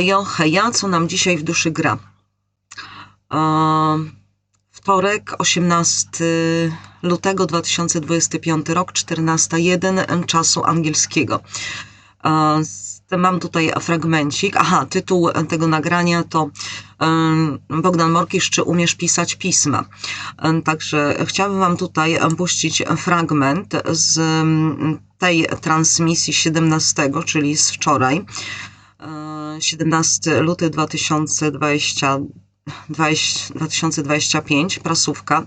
hejo, heja, co nam dzisiaj w duszy gra? Wtorek, 18 lutego 2025 rok, 14.01 czasu angielskiego. Mam tutaj fragmencik. Aha, tytuł tego nagrania to Bogdan Morkisz, czy umiesz pisać pisma? Także chciałabym Wam tutaj puścić fragment z tej transmisji 17, czyli z wczoraj. E, 17 luty 2020, 20, 2025, prasówka.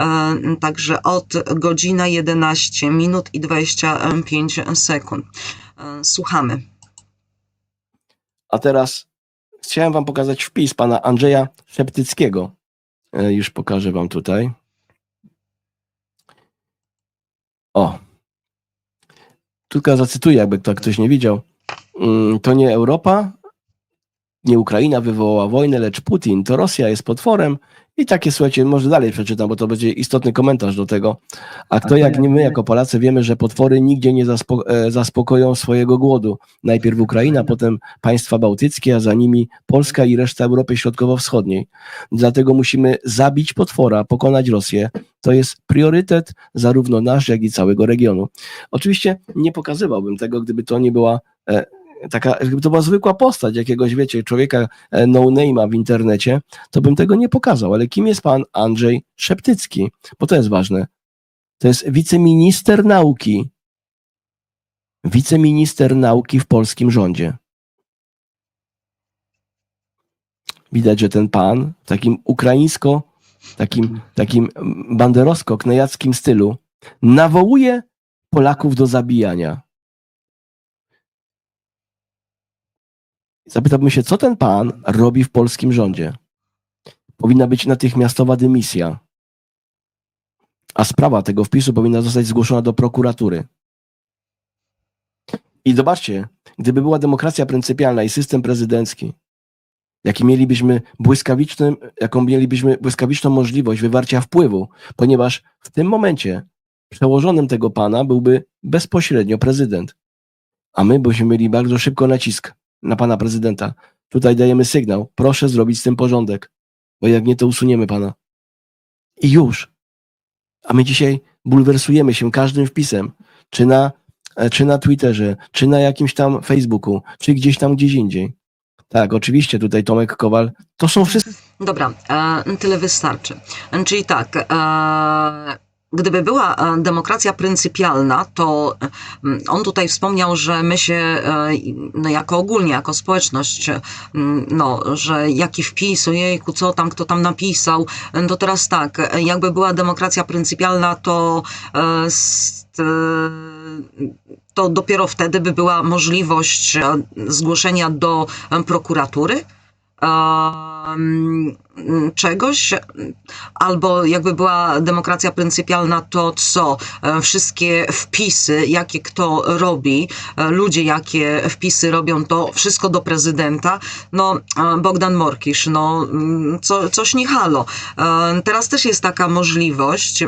E, Także od godzina 11 minut i 25 sekund. E, Słuchamy. A teraz chciałem wam pokazać wpis pana Andrzeja Szeptyckiego. E, Już pokażę wam tutaj. O. Tylko zacytuję, jakby to ktoś nie widział. Mm, To nie Europa, nie Ukraina wywołała wojnę, lecz Putin. To Rosja jest potworem. I takie, słuchajcie, może dalej przeczytam, bo to będzie istotny komentarz do tego. A kto jak nie my, jako Polacy, wiemy, że potwory nigdzie nie zaspo- e, zaspokoją swojego głodu. Najpierw Ukraina, potem państwa bałtyckie, a za nimi Polska i reszta Europy Środkowo-Wschodniej. Dlatego musimy zabić potwora, pokonać Rosję. To jest priorytet zarówno nasz, jak i całego regionu. Oczywiście nie pokazywałbym tego, gdyby to nie była e, taka, gdyby to była zwykła postać jakiegoś, wiecie, człowieka e, no-name'a w internecie, to bym tego nie pokazał. Ale kim jest pan Andrzej Szeptycki? Bo to jest ważne. To jest wiceminister nauki. Wiceminister nauki w polskim rządzie. Widać, że ten pan w takim ukraińsko, takim, takim banderowsko-knejackim stylu nawołuje Polaków do zabijania. Zapytałbym się, co ten pan robi w polskim rządzie? Powinna być natychmiastowa dymisja. A sprawa tego wpisu powinna zostać zgłoszona do prokuratury. I zobaczcie, gdyby była demokracja pryncypialna i system prezydencki, jaki mielibyśmy jaką mielibyśmy błyskawiczną możliwość wywarcia wpływu, ponieważ w tym momencie przełożonym tego pana byłby bezpośrednio prezydent. A my byśmy mieli bardzo szybko nacisk na pana prezydenta. Tutaj dajemy sygnał, proszę zrobić z tym porządek, bo jak nie, to usuniemy pana. I już. A my dzisiaj bulwersujemy się każdym wpisem, czy na, e, czy na Twitterze, czy na jakimś tam Facebooku, czy gdzieś tam gdzieś indziej. Tak, oczywiście tutaj Tomek Kowal, to są wszyscy Dobra, e, tyle wystarczy. Czyli tak, e, gdyby była e, demokracja pryncypialna, to e, m, on tutaj wspomniał, że my się, e, no jako ogólnie, jako społeczność, e, m, no, że jaki wpis, ojejku, co tam, kto tam napisał, to teraz tak, jakby była demokracja pryncypialna, to to dopiero wtedy by była możliwość zgłoszenia do prokuratury czegoś, albo jakby była demokracja pryncypialna, to co? E, Wszystkie wpisy, jakie kto robi, e, ludzie, jakie wpisy robią, to wszystko do prezydenta. No, e, Bogdan Morkisz, no, mm, co, coś nie halo. Teraz też jest taka możliwość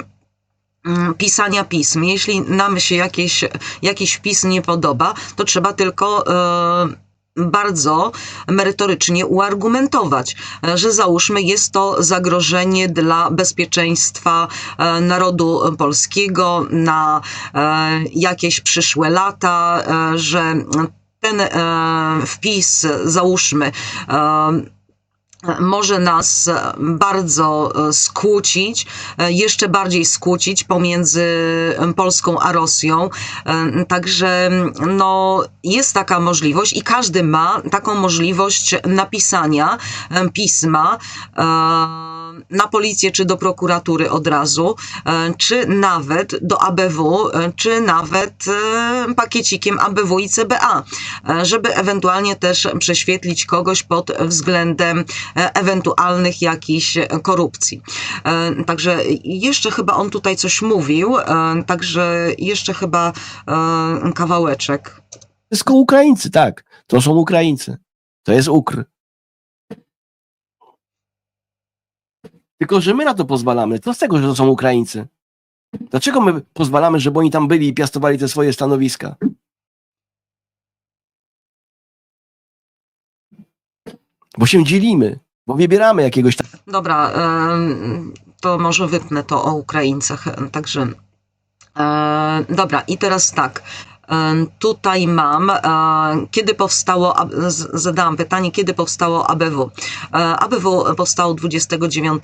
mm, pisania pism. Jeśli nam się jakieś, jakiś wpis nie podoba, to trzeba tylko bardzo merytorycznie uargumentować, e, że załóżmy jest to zagrożenie dla bezpieczeństwa e, narodu polskiego na e, jakieś przyszłe lata, że ten wpis, załóżmy, może nas bardzo e, skłócić, e, jeszcze bardziej skłócić pomiędzy e, Polską a Rosją. E, Także no, jest taka możliwość i każdy ma taką możliwość napisania e, pisma e, na policję czy do prokuratury od razu, e, czy nawet do ABW, e, czy nawet e, pakiecikiem ABW i CBA, żeby ewentualnie też prześwietlić kogoś pod względem ewentualnych jakichś korupcji. Także jeszcze chyba on tutaj coś mówił, także jeszcze chyba kawałeczek. wszystko Ukraińcy, tak. To są Ukraińcy. To jest Ukr. Tylko, że my na to pozwalamy. Co z tego, że to są Ukraińcy? Dlaczego my pozwalamy, żeby oni tam byli i piastowali te swoje stanowiska? Bo się dzielimy, bo wybieramy jakiegoś tam Dobra, to może wypnę to o Ukraińcach. Także. e, Dobra, i teraz tak. Tutaj mam, e, kiedy powstało, zadałam pytanie, kiedy powstało ABW. E, ABW powstało 29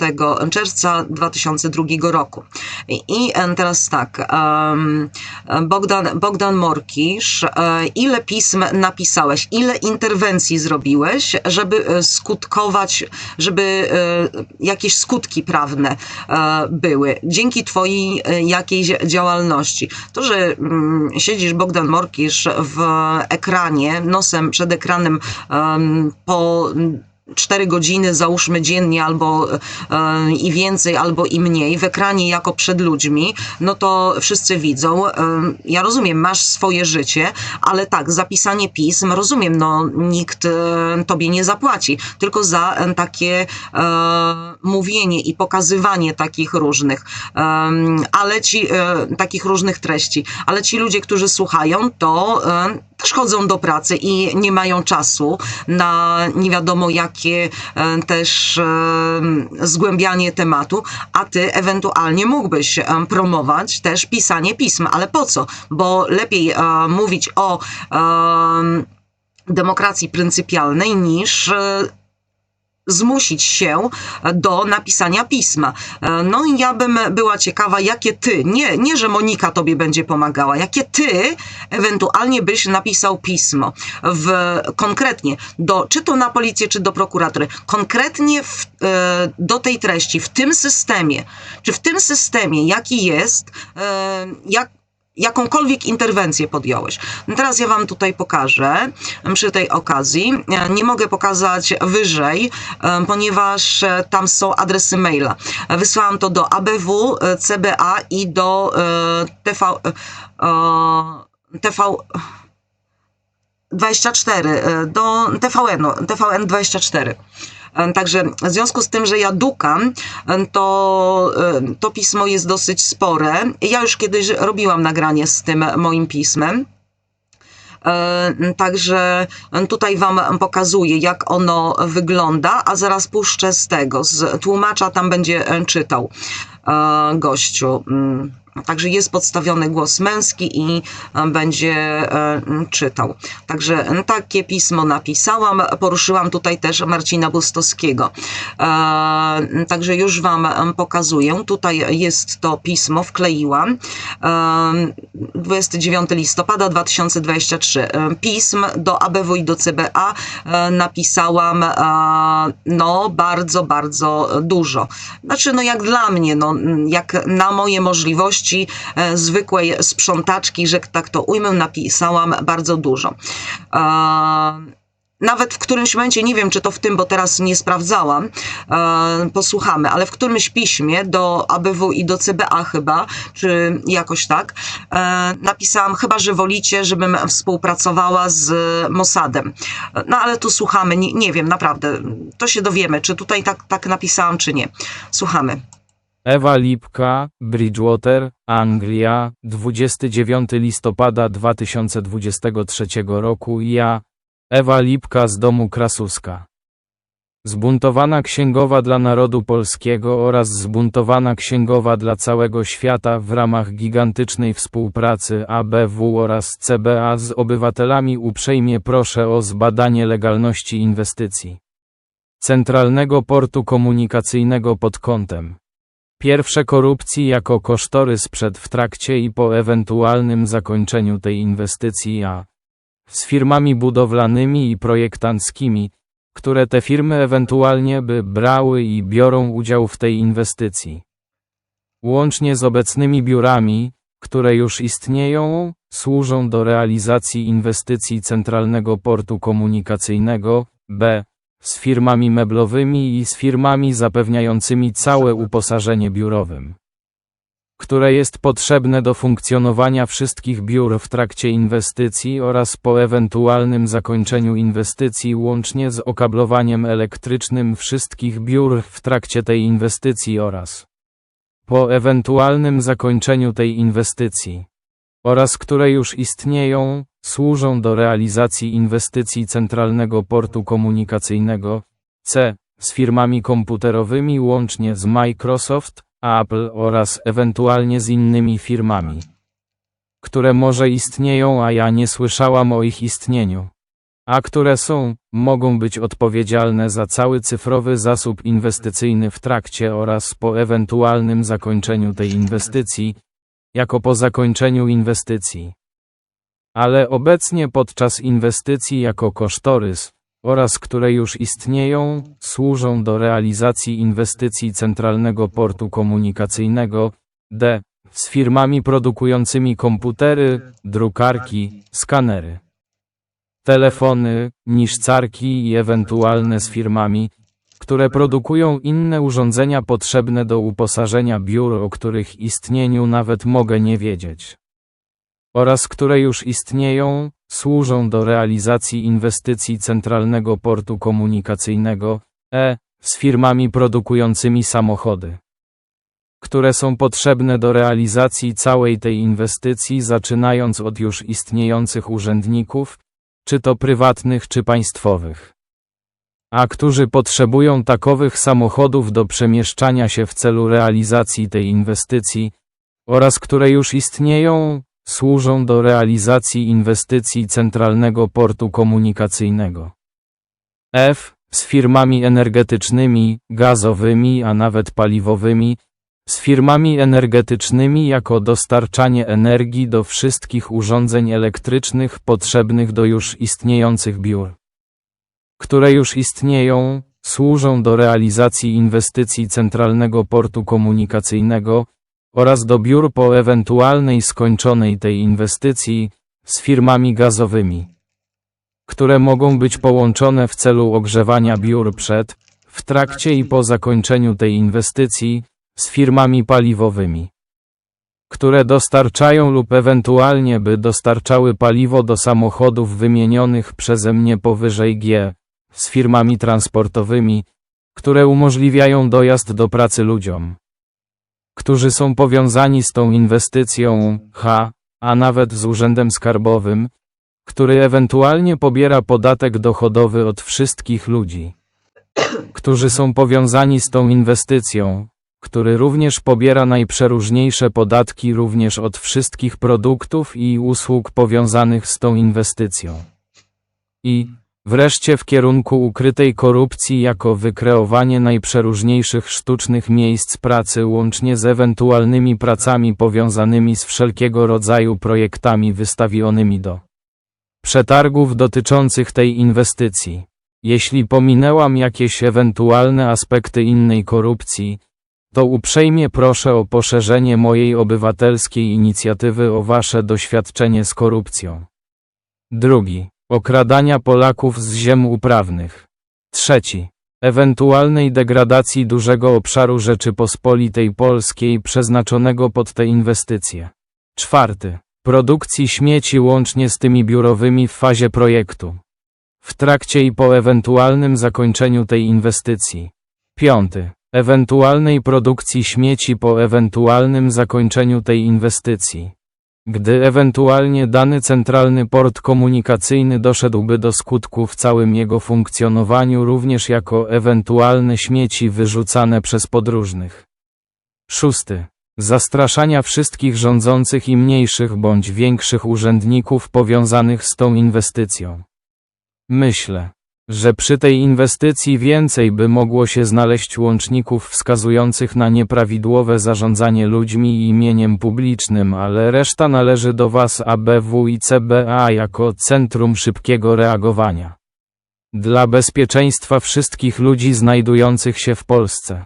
czerwca 2002 roku. I em, teraz tak, Bogdan, Bogdan Morkisz, e, ile pism napisałeś, ile interwencji zrobiłeś, żeby e, skutkować, żeby e, jakieś skutki prawne e, były dzięki twojej e, jakiejś działalności. To, że mm, siedzisz Bogdan Morkisz w ekranie, nosem przed ekranem em, po 4 godziny, załóżmy dziennie, albo e, i więcej, albo i mniej, w ekranie jako przed ludźmi, no to wszyscy widzą. E, ja rozumiem, masz swoje życie, ale tak, zapisanie pism, rozumiem, no nikt e, tobie nie zapłaci, tylko za takie mówienie i pokazywanie takich różnych, ale ci, takich różnych treści, ale ci ludzie, którzy słuchają, to też chodzą do pracy i nie mają czasu na nie wiadomo jakie e, też e, zgłębianie tematu, a ty ewentualnie mógłbyś e, promować też pisanie pism, ale po co? Bo lepiej mówić o em, demokracji pryncypialnej niż zmusić się do napisania pisma. E, No i ja bym była ciekawa, jakie ty, nie, nie, że Monika tobie będzie pomagała, jakie ty ewentualnie byś napisał pismo w, konkretnie do, czy to na policję, czy do prokuratury, konkretnie w, e, do tej treści, w tym systemie, czy w tym systemie, jaki jest, e, jak, jakąkolwiek interwencję podjąłeś. No teraz ja Wam tutaj pokażę przy tej okazji. E, Nie mogę pokazać wyżej, ponieważ e, tam są adresy maila. Wysłałam to do ABW, e, CBA i do TV, TV 24, e, do TVN-u, TVN 24. Także w związku z tym, że ja dukam, to, to pismo jest dosyć spore. Ja już kiedyś robiłam nagranie z tym moim pismem. Także tutaj Wam pokazuję, jak ono wygląda, a zaraz puszczę z tego. Z tłumacza tam będzie czytał e, gościu. Mm, Także jest podstawiony głos męski i e, będzie e, czytał. Także takie pismo napisałam. Poruszyłam tutaj też Marcina Bustowskiego. E, Także już Wam pokazuję. Tutaj jest to pismo, wkleiłam. E, 29 listopada 2023. E, Pism do ABW i do CBA napisałam no bardzo, bardzo dużo. Znaczy no jak dla mnie, no jak na moje możliwości e, zwykłej sprzątaczki, że tak to ujmę, napisałam bardzo dużo. E, nawet w którymś momencie, nie wiem czy to w tym, bo teraz nie sprawdzałam, e, posłuchamy, ale w którymś piśmie do ABW i do CBA chyba, czy jakoś tak, napisałam chyba, że wolicie, żebym współpracowała z Mossadem. No ale tu słuchamy, nie, nie wiem, naprawdę, to się dowiemy, czy tutaj tak, tak napisałam, czy nie. Słuchamy. Ewa Lipka, Bridgewater, Anglia, 29 listopada 2023 roku ja, Ewa Lipka z domu Krasuska. Zbuntowana księgowa dla narodu polskiego oraz zbuntowana księgowa dla całego świata w ramach gigantycznej współpracy ABW oraz CBA z obywatelami uprzejmie proszę o zbadanie legalności inwestycji. Centralnego Portu Komunikacyjnego pod kątem Pierwsze korupcji jako kosztorys przed, w trakcie i po ewentualnym zakończeniu tej inwestycji, a z firmami budowlanymi i projektanckimi, które te firmy ewentualnie by brały i biorą udział w tej inwestycji. Łącznie z obecnymi biurami, które już istnieją, służą do realizacji inwestycji Centralnego Portu Komunikacyjnego, b z firmami meblowymi i z firmami zapewniającymi całe uposażenie biurowym, które jest potrzebne do funkcjonowania wszystkich biur w trakcie inwestycji oraz po ewentualnym zakończeniu inwestycji łącznie z okablowaniem elektrycznym wszystkich biur w trakcie tej inwestycji oraz po ewentualnym zakończeniu tej inwestycji oraz które już istnieją, służą do realizacji inwestycji Centralnego Portu Komunikacyjnego, c. z firmami komputerowymi łącznie z Microsoft, Apple oraz ewentualnie z innymi firmami, które może istnieją, a ja nie słyszałam o ich istnieniu, a które są, mogą być odpowiedzialne za cały cyfrowy zasób inwestycyjny w trakcie oraz po ewentualnym zakończeniu tej inwestycji, jako po zakończeniu inwestycji. Ale obecnie podczas inwestycji jako kosztorys, oraz które już istnieją, służą do realizacji inwestycji Centralnego Portu Komunikacyjnego D z firmami produkującymi komputery, drukarki, skanery, telefony, niszcarki i ewentualne z firmami, które produkują inne urządzenia potrzebne do uposażenia biur, o których istnieniu nawet mogę nie wiedzieć oraz które już istnieją, służą do realizacji inwestycji Centralnego Portu Komunikacyjnego E z firmami produkującymi samochody, które są potrzebne do realizacji całej tej inwestycji, zaczynając od już istniejących urzędników, czy to prywatnych, czy państwowych. A którzy potrzebują takowych samochodów do przemieszczania się w celu realizacji tej inwestycji, oraz które już istnieją, służą do realizacji inwestycji Centralnego Portu Komunikacyjnego. F. Z firmami energetycznymi, gazowymi, a nawet paliwowymi, z firmami energetycznymi jako dostarczanie energii do wszystkich urządzeń elektrycznych potrzebnych do już istniejących biur, które już istnieją, służą do realizacji inwestycji Centralnego Portu Komunikacyjnego, oraz do biur po ewentualnej skończonej tej inwestycji z firmami gazowymi, które mogą być połączone w celu ogrzewania biur przed, w trakcie i po zakończeniu tej inwestycji z firmami paliwowymi, które dostarczają lub ewentualnie by dostarczały paliwo do samochodów wymienionych przeze mnie powyżej G, z firmami transportowymi, które umożliwiają dojazd do pracy ludziom którzy są powiązani z tą inwestycją, H, a nawet z Urzędem Skarbowym, który ewentualnie pobiera podatek dochodowy od wszystkich ludzi, którzy są powiązani z tą inwestycją, który również pobiera najprzeróżniejsze podatki również od wszystkich produktów i usług powiązanych z tą inwestycją. I Wreszcie w kierunku ukrytej korupcji jako wykreowanie najprzeróżniejszych sztucznych miejsc pracy łącznie z ewentualnymi pracami powiązanymi z wszelkiego rodzaju projektami wystawionymi do przetargów dotyczących tej inwestycji. Jeśli pominęłam jakieś ewentualne aspekty innej korupcji, to uprzejmie proszę o poszerzenie mojej obywatelskiej inicjatywy o Wasze doświadczenie z korupcją. Drugi. Okradania Polaków z ziem uprawnych. Trzeci. Ewentualnej degradacji dużego obszaru Rzeczypospolitej Polskiej przeznaczonego pod te inwestycje. Czwarty. Produkcji śmieci łącznie z tymi biurowymi w fazie projektu. W trakcie i po ewentualnym zakończeniu tej inwestycji. Piąty. Ewentualnej produkcji śmieci po ewentualnym zakończeniu tej inwestycji. Gdy ewentualnie dany centralny port komunikacyjny doszedłby do skutku w całym jego funkcjonowaniu również jako ewentualne śmieci wyrzucane przez podróżnych. Szósty. Zastraszania wszystkich rządzących i mniejszych bądź większych urzędników powiązanych z tą inwestycją. Myślę, że przy tej inwestycji więcej by mogło się znaleźć łączników wskazujących na nieprawidłowe zarządzanie ludźmi i imieniem publicznym, ale reszta należy do Was ABW i CBA jako Centrum Szybkiego Reagowania. Dla bezpieczeństwa wszystkich ludzi znajdujących się w Polsce.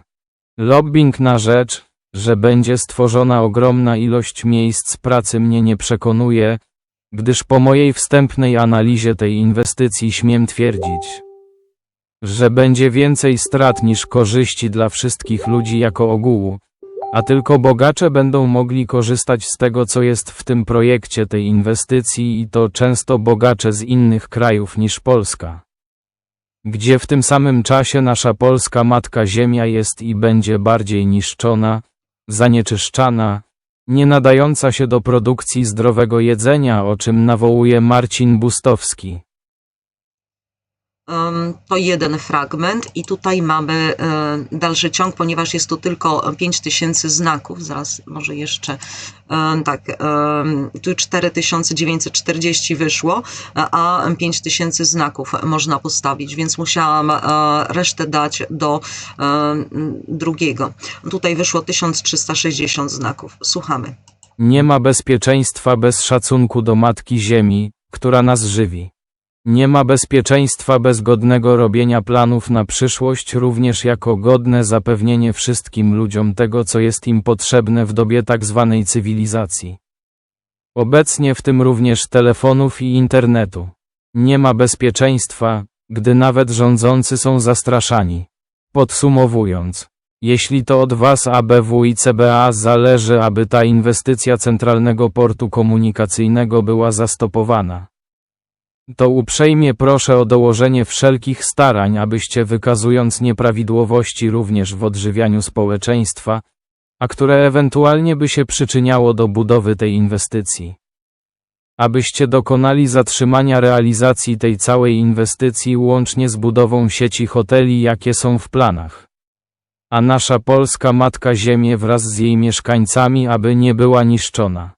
Lobbying na rzecz, że będzie stworzona ogromna ilość miejsc pracy mnie nie przekonuje, gdyż po mojej wstępnej analizie tej inwestycji śmiem twierdzić, że będzie więcej strat niż korzyści dla wszystkich ludzi jako ogółu, a tylko bogacze będą mogli korzystać z tego, co jest w tym projekcie tej inwestycji i to często bogacze z innych krajów niż Polska. Gdzie w tym samym czasie nasza polska matka ziemia jest i będzie bardziej niszczona, zanieczyszczana, nie nadająca się do produkcji zdrowego jedzenia, o czym nawołuje Marcin Bustowski. To jeden fragment i tutaj mamy e, dalszy ciąg, ponieważ jest tu tylko 5000 znaków. Zaraz może jeszcze e, tak, tu 4940 wyszło, a 5000 znaków można postawić, więc musiałam e, resztę dać do drugiego. Tutaj wyszło 1360 znaków. Słuchamy. Nie ma bezpieczeństwa bez szacunku do Matki Ziemi, która nas żywi. Nie ma bezpieczeństwa bez godnego robienia planów na przyszłość, również jako godne zapewnienie wszystkim ludziom tego, co jest im potrzebne w dobie tak zwanej cywilizacji. Obecnie w tym również telefonów i internetu. Nie ma bezpieczeństwa, gdy nawet rządzący są zastraszani. Podsumowując, jeśli to od Was ABW i CBA zależy, aby ta inwestycja Centralnego Portu Komunikacyjnego była zastopowana, to uprzejmie proszę o dołożenie wszelkich starań, abyście wykazując nieprawidłowości również w odżywianiu społeczeństwa, a które ewentualnie by się przyczyniało do budowy tej inwestycji. Abyście dokonali zatrzymania realizacji tej całej inwestycji łącznie z budową sieci hoteli, jakie są w planach a nasza polska Matka Ziemię wraz z jej mieszkańcami, aby nie była niszczona.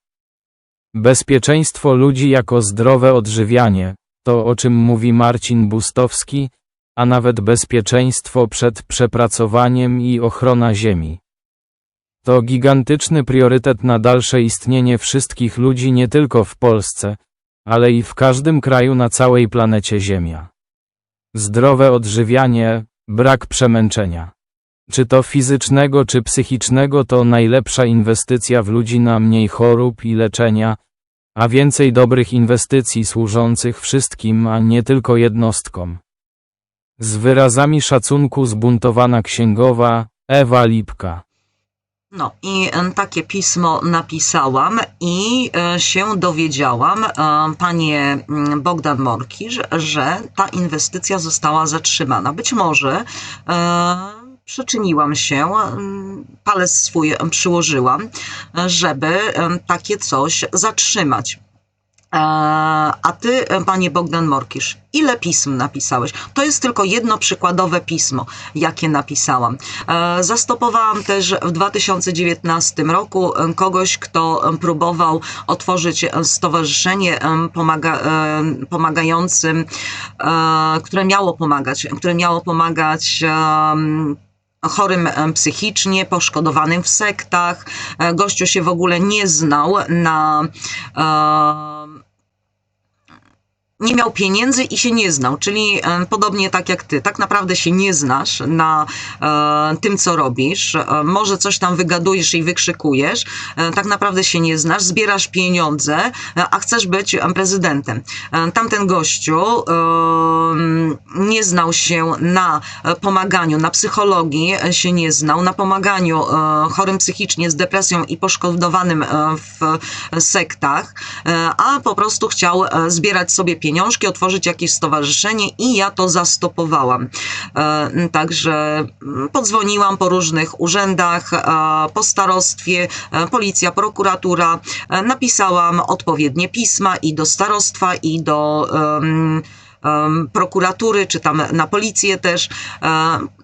Bezpieczeństwo ludzi jako zdrowe odżywianie, to o czym mówi Marcin Bustowski, a nawet bezpieczeństwo przed przepracowaniem i ochrona Ziemi. To gigantyczny priorytet na dalsze istnienie wszystkich ludzi nie tylko w Polsce, ale i w każdym kraju na całej planecie Ziemia. Zdrowe odżywianie, brak przemęczenia czy to fizycznego, czy psychicznego, to najlepsza inwestycja w ludzi na mniej chorób i leczenia, a więcej dobrych inwestycji służących wszystkim, a nie tylko jednostkom. Z wyrazami szacunku zbuntowana księgowa Ewa Lipka. No i takie pismo napisałam i e, się dowiedziałam, e, panie mm, Bogdan Morkisz, że ta inwestycja została zatrzymana. Być może e, przyczyniłam się, mm, palec swój przyłożyłam, żeby em, takie coś zatrzymać. E, A ty, e, panie Bogdan Morkisz, ile pism napisałeś? To jest tylko jedno przykładowe pismo, jakie napisałam. E, Zastopowałam też w 2019 roku kogoś, kto próbował otworzyć stowarzyszenie pomaga, pomagającym, które miało pomagać, które miało pomagać chorym em, psychicznie, poszkodowanym w sektach. E, Gościu się w ogóle nie znał na. Nie miał pieniędzy i się nie znał, czyli podobnie tak jak ty, tak naprawdę się nie znasz na e, tym, co robisz. E, może coś tam wygadujesz i wykrzykujesz, e, tak naprawdę się nie znasz, zbierasz pieniądze, e, a chcesz być prezydentem. E, tamten gościu nie znał się na e, pomaganiu, na psychologii się nie znał, na pomaganiu chorym psychicznie z depresją i poszkodowanym w sektach, a po prostu chciał zbierać sobie pieniążki, otworzyć jakieś stowarzyszenie i ja to zastopowałam. E, Także mm, podzwoniłam po różnych urzędach, e, po starostwie, e, policja, prokuratura, napisałam odpowiednie pisma i do starostwa, i do prokuratury, czy tam na policję też.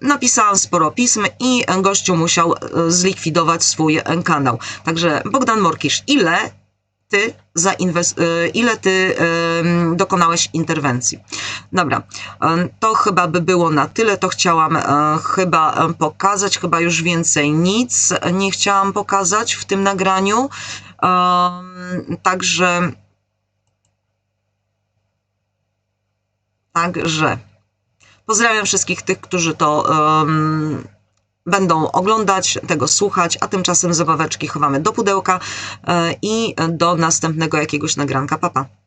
Napisałam sporo pism i gościu musiał zlikwidować swój kanał. Także Bogdan Morkisz, ile ty e, ile ty dokonałeś interwencji. Dobra, to chyba by było na tyle. To chciałam e, chyba em, pokazać, chyba już więcej nic nie chciałam pokazać w tym nagraniu. Także Także pozdrawiam wszystkich tych, którzy to będą oglądać, tego słuchać, a tymczasem zabaweczki chowamy do pudełka e, i do następnego jakiegoś nagranka. Papa. Pa.